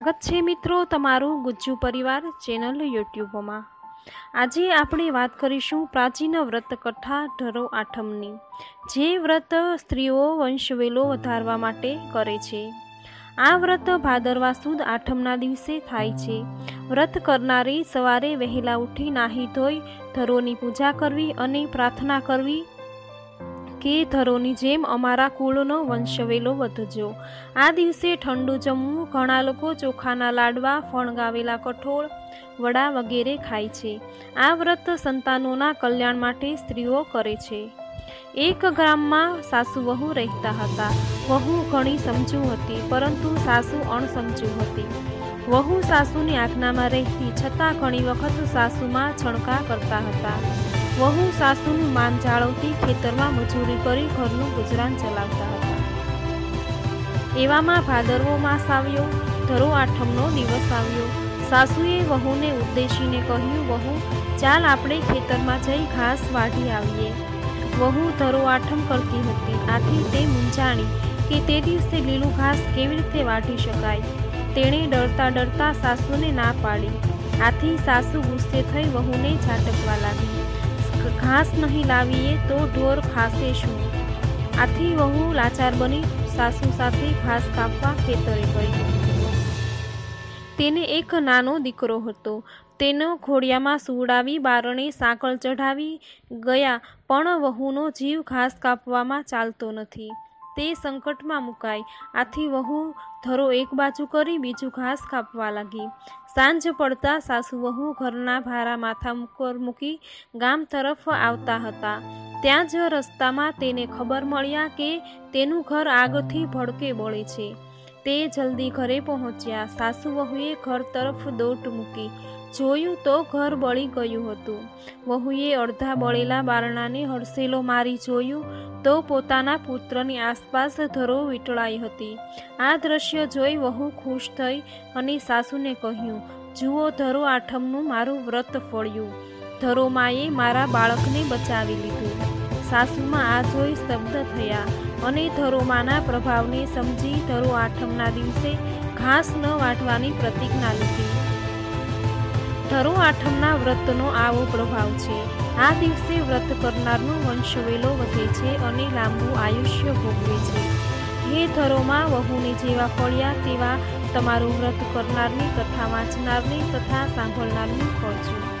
સ્વાગત છે મિત્રો તમારું ગુજ્જુ પરિવાર ચેનલ યુટ્યુબમાં. આજે આપણે વાત કરીશું પ્રાચીન વ્રત કથા ઢરો આઠમની, જે વ્રત સ્ત્રીઓ વંશવેલો વધારવા માટે કરે છે. આ વ્રત ભાદરવા સુદ આઠમના દિવસે થાય છે. વ્રત કરનારી સવારે વહેલા ઉઠી નાહી ધોઈ ધરોની પૂજા કરવી અને પ્રાર્થના કરવી કે ધરોની જેમ અમારા કુળનો વંશવેલો વધજો. આ દિવસે ઠંડુ જમવું ઘણા લોકો ચોખાના લાડવા, ફણગાવેલા કઠોળ, વડા વગેરે ખાય છે. આ વ્રત સંતાનોના કલ્યાણ માટે સ્ત્રીઓ કરે છે. એક ગ્રામમાં સાસુ વહુ રહેતા હતા. વહુ ઘણી સમજુ હતી, પરંતુ સાસુ અણસમજુ હતી. વહુ સાસુની આજ્ઞામાં રહેતી, છતાં ઘણી વખત સાસુમાં છણકા કરતા હતા. વહુ સાસુનું માન જાળવતી ખેતરમાં મજૂરી કરી ઘરનું ગુજરાન ચલાવતા હતા. એવામાં ભાદરવો માસ આવ્યો, ધરો આઠમનો દિવસ આવ્યો. સાસુએ વહુને ઉદ્દેશીને કહ્યું, વહુ, ચાલ આપણે ખેતરમાં જઈ ઘાસ વાઢી આવીએ. વહુ ધરો આઠમ કરતી હતી. આથી તે મૂંઝાણી કે તે દિવસે લીલું ઘાસ કેવી રીતે વાઢી શકાય? તેણે ડરતા ડરતા સાસુને ના પાડી. આથી સાસુ ગુસ્સે થઈ વહુને ઝાટકવા લાગી. ઘાસ નહીં લાવીએ તો ઢોર ખાશે શું? આથી વહુ લાચાર બની સાસુ સાથે ઘાસ કાપવા ખેતરે ગઈ. તેને એક નાનો દીકરો હતો. તેનો ઘોડિયામાં સુવડાવી બારણે સાંકળ ચઢાવી ગયા પણ વહુનો જીવ ઘાસ કાપવામાં ચાલતો નથી. તે સંકટમાં મુકાઈ આથી વહુ ધરો એક બાજુ કરી બીજું ઘાસ કાપવા લાગી. સાંજ પડતા સાસુ વહુ ઘરના ભારા માથા પર મૂકી ગામ તરફ આવતા હતા. ત્યાં જ રસ્તામાં તેને ખબર મળ્યા કે તેનું ઘર આગથી ભડકે બળે છે. તે જલ્દી ઘરે પહોંચ્યા. સાસુ વહુએ ઘર તરફ દોટ મૂકી. જોયું તો ઘર બળી ગયું હતું. વહુએ અડધા બળેલા બારણાને હડસેલો મારી જોયું તો પોતાના પુત્રની આસપાસ ધરો વીંટળાઈ હતી. આ દ્રશ્ય જોઈ વહુ ખુશ થઈ અને સાસુને કહ્યું, જુઓ, ધરો આઠમનું મારું વ્રત ફળ્યું. ધરોમાએ મારા બાળકને બચાવી લીધું. સાસુમાં આ જોઈ સ્તબ્ધ થયા અને ધરોમાના પ્રભાવને સમજી ધરો આઠમના દિવસે ઘાસ ન વાટવાની પ્રતિજ્ઞા લીધી. ધરો આઠમના વ્રતનો આવો પ્રભાવ છે. આ દિવસે વ્રત કરનારનો વંશવેલો વધે છે અને લાંબુ આયુષ્ય ભોગવે છે. હે ધરોમાં વહુને જેવા ફળ્યા તેવા તમારું વ્રત કરનારની, કથા વાંચનારની કથા સાંભળનારની ફળ છે.